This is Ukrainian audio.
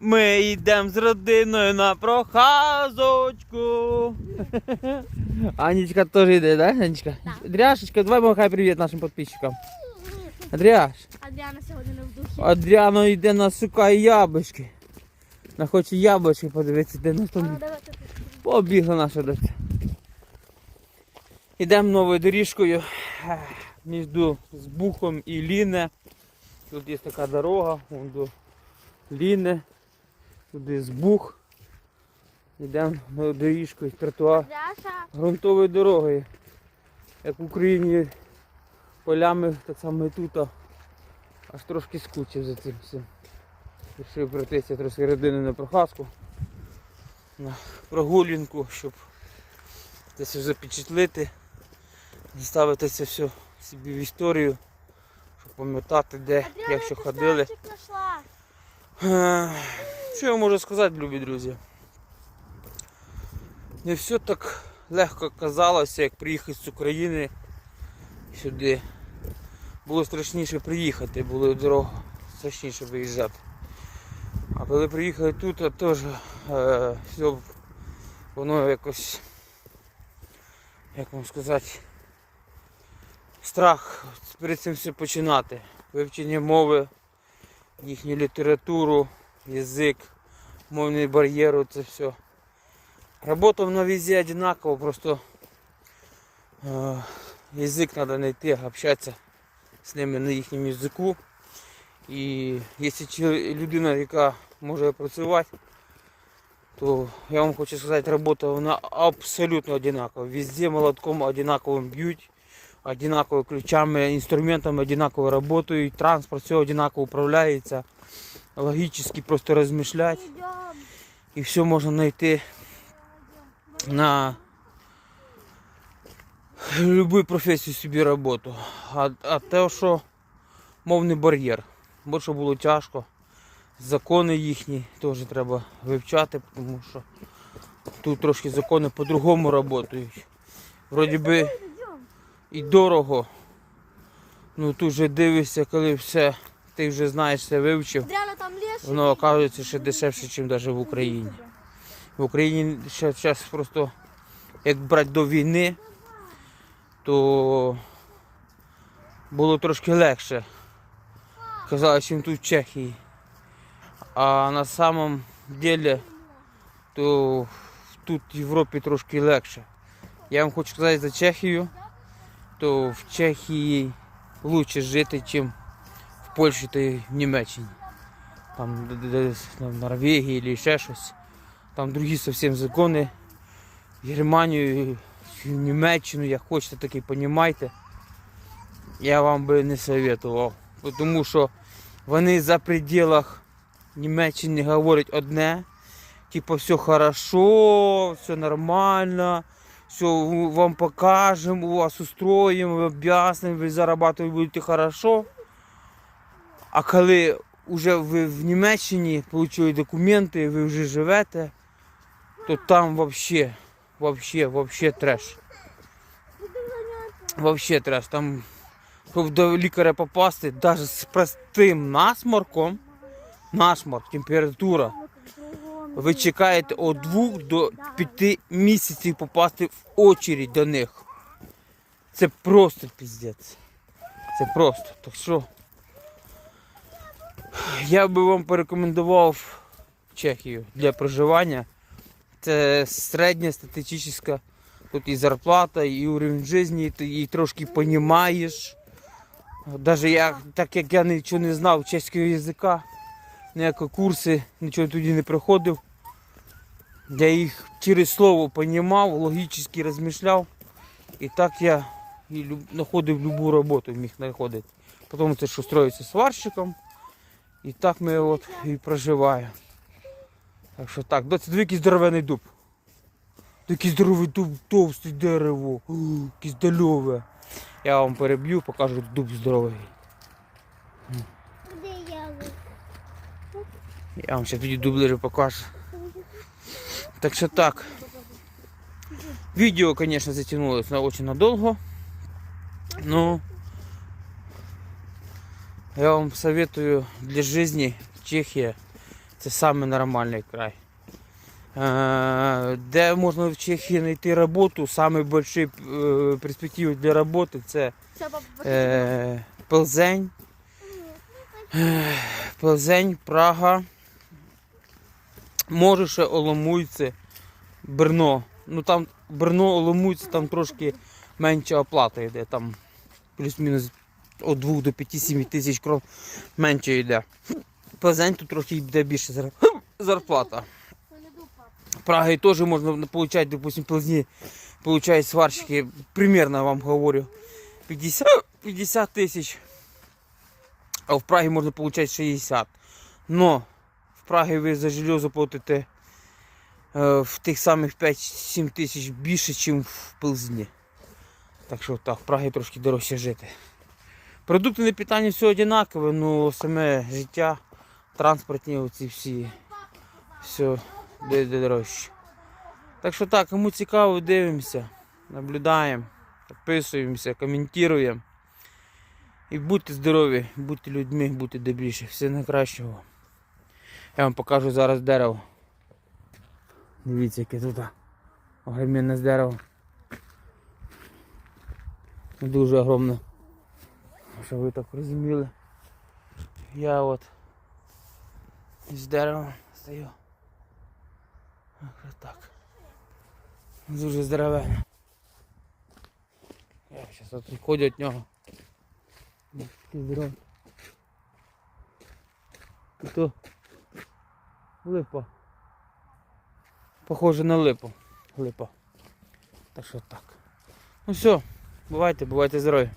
Ми йдемо з родиною на прохазочку. Анечка теж йде, да, Анечка? Так. Андряшечка, давай махай привіт нашим підписчикам. Андряш, Адріана сьогодні не в душі. Адріано йде нас шукає яблучки. Вона хоче яблучки подивитися, де нас А, там. Побігла наша доця. Йдемо новою доріжкою між Збухом і Ліне. Тут є така дорога, вон до Ліне, туди Збух. Йдемо доріжкою, тротуар Адряша. ґрунтовою дорогою. Як в Україні полями, так само і тут. Аж трошки скучив за цим всім. Рішив пройтися трошки родини на прохаску. На прогулянку, щоб десь запечатлити, заставити це все собі в історію, щоб пам'ятати, де, як що ходили. Що я можу сказати, любі друзі? Не все так легко казалося, як приїхати з України сюди. Було страшніше приїхати, було дорога страшніше виїжджати. А коли приїхали тут, то теж е, все воно якось, як вам сказати, страх перед цим все починати. Вивчення мови, їхню літературу, язик, мовний бар'єр, це все. Робота вона везде одинакова, просто е, язик треба знайти, общатися з ними на їхньому язику. І якщо людина, яка може працювати, то я вам хочу сказати, робота вона абсолютно одинакова. Везде молотком одинаковим б'ють, одинаково ключами, інструментами одинаково працюють, транспорт все одинаково управляється. Логічно просто Йдем. і все можна знайти на будь-яку професію собі роботу. А, а те, що мовний бар'єр. Бо що було тяжко. Закони їхні теж треба вивчати, тому що тут трошки закони по-другому працюють. Вроді би і дорого. Ну тут вже дивишся, коли все, ти вже знаєш, все вивчив. Воно оказується ще дешевше, ніж навіть в Україні. В Україні ще зараз просто як брати до війни, то було трошки легше. Казали, чим тут в Чехії. А на самом деле, то тут в Європі трошки легше. Я вам хочу сказати за Чехію, то в Чехії краще жити, ніж Польщі та в Німеччині там де- де- десь в Норвегії або ще щось. Там другі зовсім закони. Германію, Німеччину, як хочете, так і понімайте. Я вам би не советував. Тому що вони за пределах Німеччини говорять одне. Типу, все хорошо, все нормально, все вам покажемо, вас устроїмо, об'яснимо, ви зарабатывать будете хорошо. А коли вже ви в Німеччині отримали документи, ви вже живете, то там вообще, вообще, вообще треш. Вообще треш. Там, щоб до лікаря попасти, навіть з простим насморком, насморк, температура, ви чекаєте від 2 до 5 місяців попасти в очередь до них. Це просто піздець. Це просто. Так що. Я би вам порекомендував Чехію для проживання. Це середня статистична. Тут і зарплата, і уровень життя, ти її трошки розумієш. Навіть я, так як я нічого не знав чеського язика, ніякі курси, нічого тоді не проходив. Я їх через слово розумів, логічно розмишляв. І так я знаходив будь-яку роботу, міг знаходити. Потім це що строїться сварщиком. І так ми от і проживаємо. Так що так, диви, який здоровений дуб. Такий здоровий дуб, товстий дерево, О, який здорове. Я вам переб'ю, покажу дуб здоровий. Де я? Я вам ще тоді дуб покажу. Так що так. Відео, звісно, затягнулося на дуже надовго. Ну, я вам советую для жизни Чехия. Це саме нормальний край. Е, Де можна в Чехії знайти роботу, саме больші е, перспективи для роботи це е, Плзень, е, Прага, може ще Оломуйце, Брно. Ну там Брно, Оломуйце, там трошки менша оплата йде, там плюс-мінус від 2 до 5-7 тисяч крон менше йде. Плзень тут трохи йде більше зар- зарплата. Праги теж можна отримати, допустим, Плзні получають сварщики, примерно вам говорю, 50, 50 тисяч, а в Прагі можна отримати 60. Но в Прагі ви за железо платите е, в тих самих 5-7 тисяч більше, ніж в Пилзні. Так що так, в Прагі трошки дорожче жити. Продукти на питання все однакове, ну саме життя, транспортні оці всі, все де, дорожче. Так що так, кому цікаво, дивимося, наблюдаємо, підписуємося, коментуємо. І будьте здорові, будьте людьми, будьте добріші. Все найкращого. Я вам покажу зараз дерево. Дивіться, яке тут огромне дерево. Дуже огромне. Щоб ви так розуміли. Я от з дерева стою. Так. Дуже здоровенне. Я зараз от відходю від нього. Такий здоровий. Липа. Похоже на липу. Липа. Так що так. Ну все, бувайте, бувайте здорові.